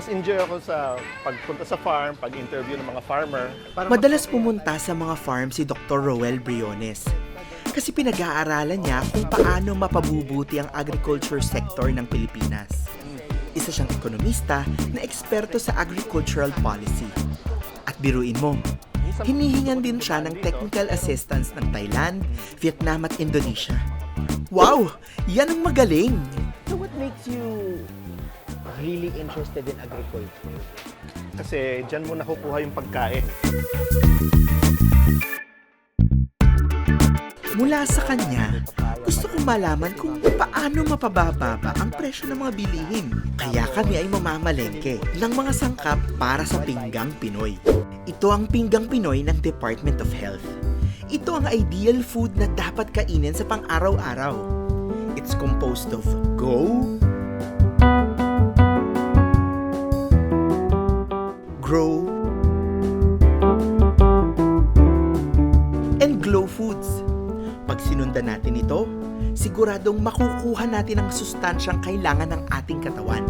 mas enjoy ako sa pagpunta sa farm, pag-interview ng mga farmer. Para Madalas pumunta sa mga farm si Dr. Roel Briones kasi pinag-aaralan niya kung paano mapabubuti ang agriculture sector ng Pilipinas. Isa siyang ekonomista na eksperto sa agricultural policy. At biruin mo, hinihingan din siya ng technical assistance ng Thailand, Vietnam at Indonesia. Wow! Yan ang magaling! Really interested in agriculture? Kasi dyan mo nakukuha yung pagkain. Mula sa kanya, gusto kong malaman kung paano mapabababa ang presyo ng mga bilihin. Kaya kami ay mamamalengke ng mga sangkap para sa Pinggang Pinoy. Ito ang Pinggang Pinoy ng Department of Health. Ito ang ideal food na dapat kainin sa pang-araw-araw. It's composed of go, siguradong makukuha natin ang sustansyang kailangan ng ating katawan.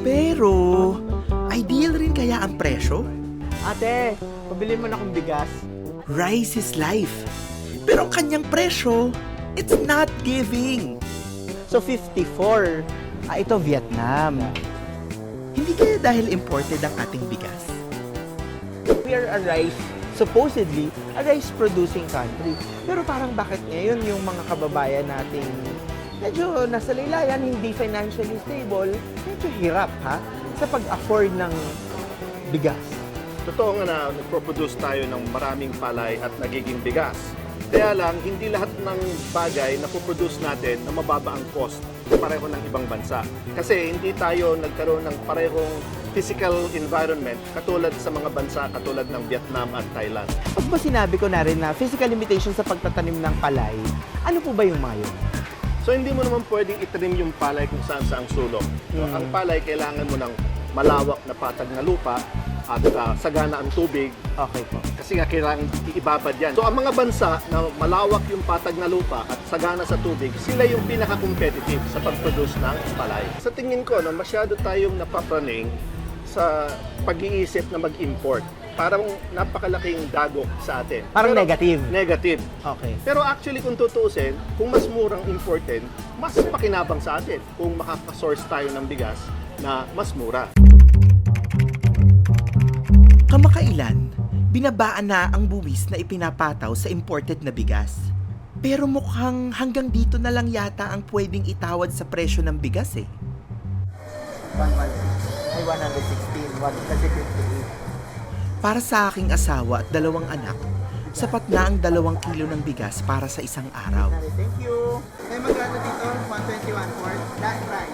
Pero, ideal rin kaya ang presyo? Ate, pabili mo na akong bigas. Rice is life. Pero ang kanyang presyo, it's not giving. So 54. Ah, ito Vietnam. Hindi kaya dahil imported ang ating bigas? We are a rice, supposedly, a rice producing country. Pero parang bakit ngayon yung mga kababayan nating medyo nasa laylayan, hindi financially stable, medyo hirap ha sa pag-afford ng bigas. Totoo nga na nagpo-produce tayo ng maraming palay at nagiging bigas. Kaya lang, hindi lahat ng bagay na produce natin na mababa ang cost pareho ng ibang bansa. Kasi hindi tayo nagkaroon ng parehong physical environment katulad sa mga bansa katulad ng Vietnam at Thailand. Pag ba sinabi ko na rin na physical limitation sa pagtatanim ng palay, ano po ba yung mga yun? So hindi mo naman pwedeng itrim yung palay kung saan saang sulok. So, Mm. Ang palay kailangan mo ng malawak na patag na lupa at ah, sagana ang tubig Okay po. kasi nga kailangan iibabad yan. So ang mga bansa na malawak yung patag na lupa at sagana sa tubig, sila yung pinaka-competitive sa pag-produce ng palay. Sa tingin ko, no, masyado tayong napapraning sa pag-iisip na mag-import. Parang napakalaking dagok sa atin. Parang Pero- negative. Negative. Okay. Pero actually kung tutuusin, kung mas murang imported, mas pakinabang sa atin kung makaka-source tayo ng bigas na mas mura. Kamakailan, binabaan na ang buwis na ipinapataw sa imported na bigas. Pero mukhang hanggang dito na lang yata ang pwedeng itawad sa presyo ng bigas eh. 116. Ay, 116. One, kasi 58. Para sa aking asawa at dalawang anak, sapat na ang dalawang kilo ng bigas para sa isang araw. Thank you. Ay, magkano dito? 121 for that right.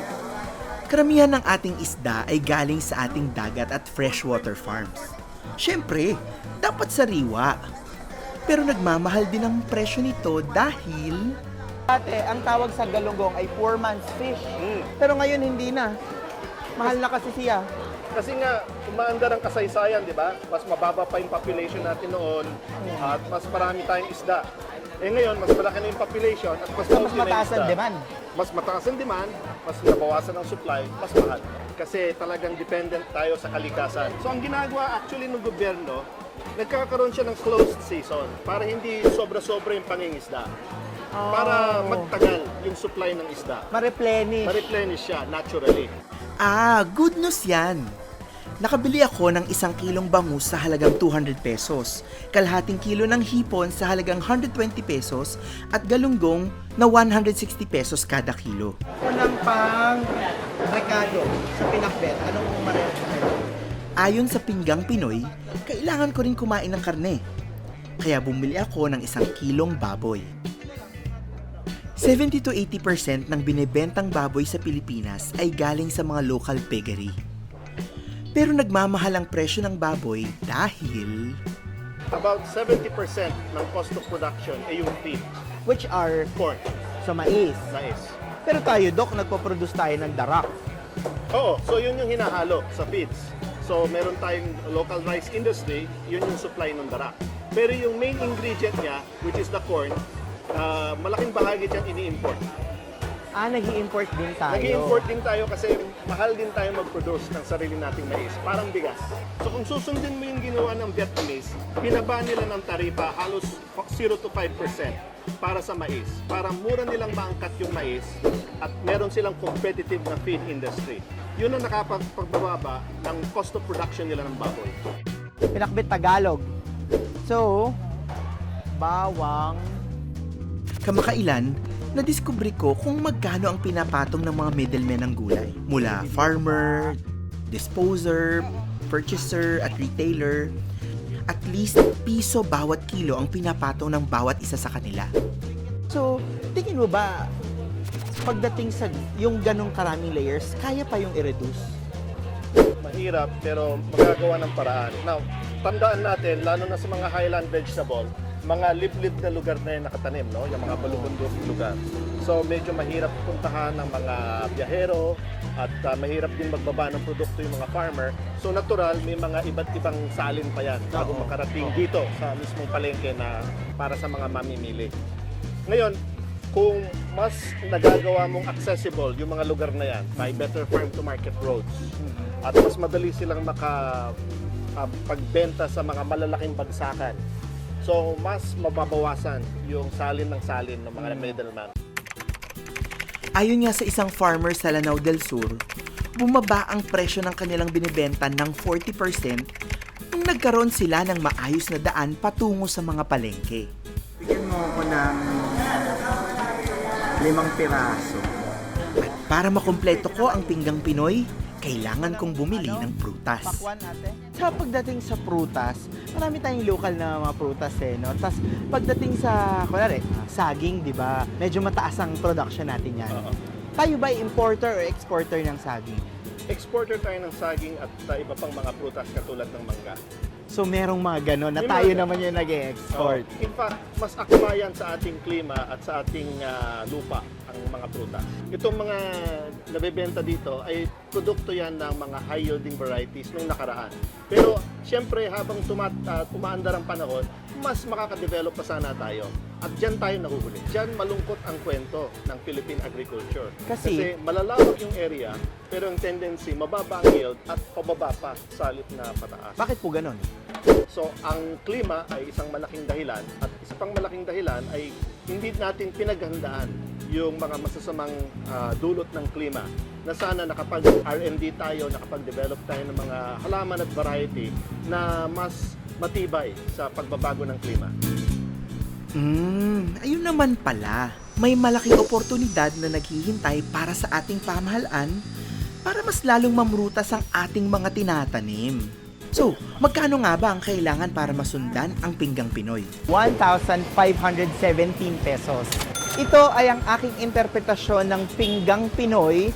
Karamihan ng ating isda ay galing sa ating dagat at freshwater farms. Siyempre, dapat sariwa. Pero nagmamahal din ang presyo nito dahil Ate, ang tawag sa galunggong ay poor man's fish. Pero ngayon hindi na. Mahal na kasi siya. Kasi nga, umaandar ang kasaysayan, di ba? Mas mababa pa yung population natin noon at mas marami tayong isda. Eh ngayon, mas malaki na yung population at mas, So, mas kaunti na yung mataas ang isda. demand. Mas mataas ang demand, mas nabawasan ang supply, mas mahal. Kasi talagang dependent tayo sa kalikasan. So ang ginagawa actually ng gobyerno, nagkakaroon siya ng closed season para hindi sobra-sobra yung pangingisda. Para Oh. magtagal yung supply ng isda. Ma-replenish. Ma-replenish siya naturally. Ah, good news yan. Nakabili ako ng isang kilong bangus sa halagang 200 pesos, kalahating kilo ng hipon sa halagang 120 pesos, at galunggong na 160 pesos kada kilo. Unang pang rekado sa pinakbet. Anong akin? Ayon sa Pinggang Pinoy, kailangan ko rin kumain ng karne. Kaya bumili ako ng isang kilong baboy. 70 to 80% ng binebentang baboy sa Pilipinas ay galing sa mga local piggery. Pero nagmamahal ang presyo ng baboy dahil About 70% ng cost of production ay yung feed, Which are corn, sa mais. mais. Pero tayo, Dok, nagpo-produce tayo ng darak. Oo, so yun yung hinahalo sa feeds. So meron tayong local rice industry, yun yung supply ng darak. Pero yung main ingredient niya, which is the corn, ah, malaking bahagi dyan ini-import. Ah, nag-i-import din tayo. Nag-import din tayo kasi mahal din tayo mag-produce ng sarili nating mais. Parang bigas. So kung susundin mo yung ginawa ng Vietnamese, pinaba nila ng taripa halos 0 to 5% para sa mais. Para mura nilang maangkat yung mais at meron silang competitive na feed industry. Yun ang nakapagpababa ng cost of production nila ng baboy. Pinakbit Tagalog. So, bawang Kamakailan, nadiskubre ko kung magkano ang pinapatong ng mga middlemen ng gulay. Mula farmer, disposer, purchaser, at retailer. At least piso bawat kilo ang pinapatong ng bawat isa sa kanila. So, tingin mo ba, pagdating sa yung ganong karaming layers, kaya pa yung i-reduce? mahirap pero magagawa ng paraan. Now, tandaan natin, lalo na sa mga highland vegetable, mga liblib na lugar na yung nakatanim, no? yung mga balubundok lugar. So, medyo mahirap puntahan ng mga biyahero at ah, mahirap din magbaba ng produkto yung mga farmer. So, natural, may mga iba't ibang salin pa yan bago Oo. makarating dito sa mismong palengke na para sa mga mamimili. Ngayon, kung mas nagagawa mong accessible yung mga lugar na yan by better farm to market roads at mas madali silang maka ah, pagbenta sa mga malalaking bagsakan. So, mas mababawasan yung salin ng salin ng mga middleman. Ayon nga sa isang farmer sa Lanao del Sur, bumaba ang presyo ng kanilang binibenta ng 40% nung nagkaroon sila ng maayos na daan patungo sa mga palengke. Bigyan mo ako ng limang piraso. At para makumpleto ko ang pinggang Pinoy, kailangan kong bumili ng prutas. Sa pagdating sa prutas, marami tayong local na mga prutas eh, no? Tapos pagdating sa, kunwari, saging, di ba? Medyo mataas ang production natin yan. Oo. Tayo ba importer or exporter ng saging? Exporter tayo ng saging at sa iba pang mga prutas katulad ng mangga. So merong mga ganon na May tayo mga- naman yung nag-export. Oo. In fact, mas akma yan sa ating klima at sa ating ah, lupa ang mga prutas. Itong mga nabebenta dito ay produkto yan ng mga high yielding varieties nung nakaraan. Pero siyempre habang tumat, ah, umaandar ang panahon, mas makakadevelop pa sana tayo. At dyan tayo nahuhuli. Dyan malungkot ang kwento ng Philippine agriculture. Kasi- malalawak yung area, pero ang tendency, mababa ang yield at pababa pa sa halip na pataas. Bakit po ganon? So, ang klima ay isang malaking dahilan at isa pang malaking dahilan ay hindi natin pinaghandaan yung mga masasamang ah, dulot ng klima na sana nakapag R&D tayo, nakapag-develop tayo ng mga halaman at variety na mas matibay sa pagbabago ng klima. Hmm, ayun naman pala. May malaking oportunidad na naghihintay para sa ating pamahalaan para mas lalong mamrutas ang ating mga tinatanim. So, magkano nga ba ang kailangan para masundan ang pinggang Pinoy? 1,517 pesos. Ito ay ang aking interpretasyon ng pinggang Pinoy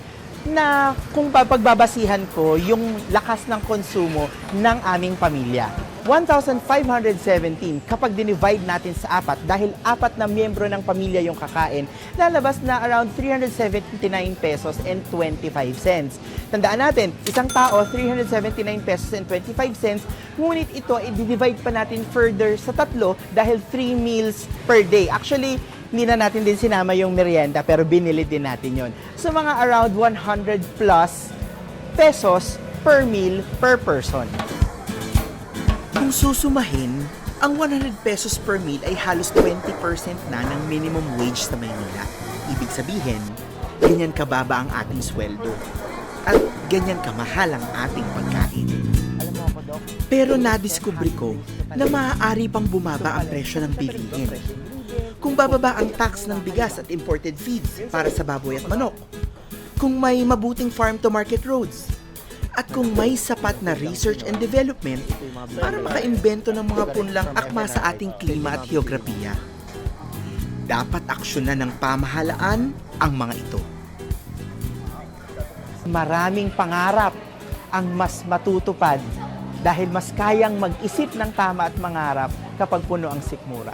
na kung papagbabasihan ko yung lakas ng konsumo ng aming pamilya. 1,517 kapag dinivide natin sa apat dahil apat na miyembro ng pamilya yung kakain, lalabas na around 379 pesos and 25 cents. Tandaan natin, isang tao 379 pesos and 25 cents, ngunit ito i-divide pa natin further sa tatlo dahil 3 meals per day. Actually, hindi na natin din sinama yung merienda pero binili din natin yon. So mga around 100 plus pesos per meal per person. Kung susumahin, ang 100 pesos per meal ay halos 20% na ng minimum wage sa Maynila. Ibig sabihin, ganyan kababa ang ating sweldo. At ganyan kamahal ang ating pagkain. Pero nadiskubre ko na maaari pang bumaba ang presyo ng bilihin. Kung bababa ang tax ng bigas at imported feeds para sa baboy at manok. Kung may mabuting farm-to-market roads. At kung may sapat na research and development para makaimbento ng mga punlang akma sa ating klima at geografiya. Dapat aksyonan ng pamahalaan ang mga ito. Maraming pangarap ang mas matutupad dahil mas kayang mag-isip ng tama at mangarap kapag puno ang sikmura.